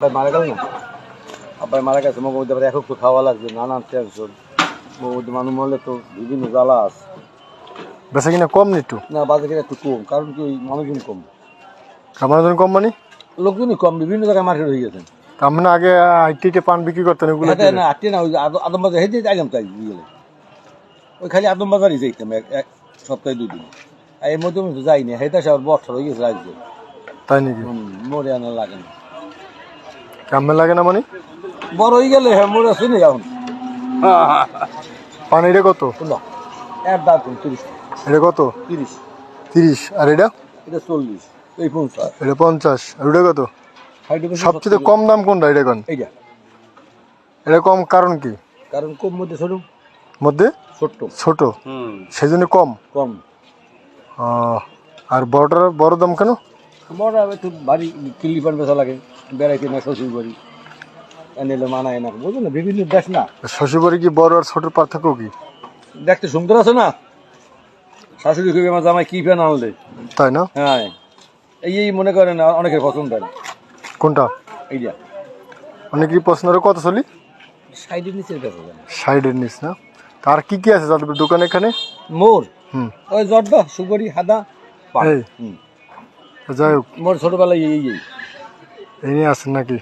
ভাই মারা গেল না? আব্বাই মারা গেছে মগ মধ্যে আবার একক তো খাওয়া লাগবে নানান টেনশন মগ মধ্যে মানুষ মরলে তো বিভিন্ন জ্বালা আছে। বেচা কিনা কম নি একটু? না বাজারে একটু কম কারণ কি ওই মানুষজন কম। আমার জন্য কম মানে? লোকজনই কম বিভিন্ন জায়গায় মার্কেট হয়ে গেছেন তার মানে আগে আইটিতে পান বিক্রি করতেন ওগুলো হাতে না আটটি না ওই আদ- আদম বাজার হেঁটে তাই গেলে ওই খালি আদম বাজারই যাইতাম এক সপ্তাহে দুই দিন আর এর মধ্যে আমি তো যাইনি হেঁটে আবার বছর হয়ে গেছে রাখবে তাই নাকি? মরে আনা লাগে না। কেমন লাগে না মানে? বড় হয়ে গেলে হ্যাঁ মরে শুনি এখন। পান এটা কত? এর দাম তিরিশ। এটা কত? তিরিশ। তিরিশ। আর এটা? এটা চল্লিশ। এই পঞ্চাশ। এটা পঞ্চাশ। আর ওটা কত? সবচেয়ে কম দাম কোনটা এটা কোন এইটা। এটা কম কারণ কি? কারণ কম মধ্যে ছোট। মধ্যে? ছোট্ট। ছোট? সেই জন্য কম? কম। আর বড়টার বড় দাম কেন? বড় একটু ভারী কিলিপান বেচা লাগে। বেড়াইতে না শ্বশুর বাড়ি এনেলে মানায় না। বুঝলো না বিভিন্ন দেশ না। শ্বশুরবাড়ি কি বড় আর ছোটোর পার্থক্য কি? দেখতে সুন্দর আছে না? শাশুড়ি খুবই আমার জামাই কি ফ্যান আনলে? তাই না? হ্যাঁ। এই এই মনে করেন অনেকের পছন্দ হয় কোনটা? এইটা অনেকেই পছন্দ করে কত চলি? সাইডের নিচের কাছে সাইডের নিস না? তার কি কি আছে যাদের দোকান এখানে? মোর। হুম। ওই জর্দা সুপারি হাদা। এই। হুম। যাই হোক। মোর ছোটবেলায় এই এই। নিয়ে আসেন নাকি?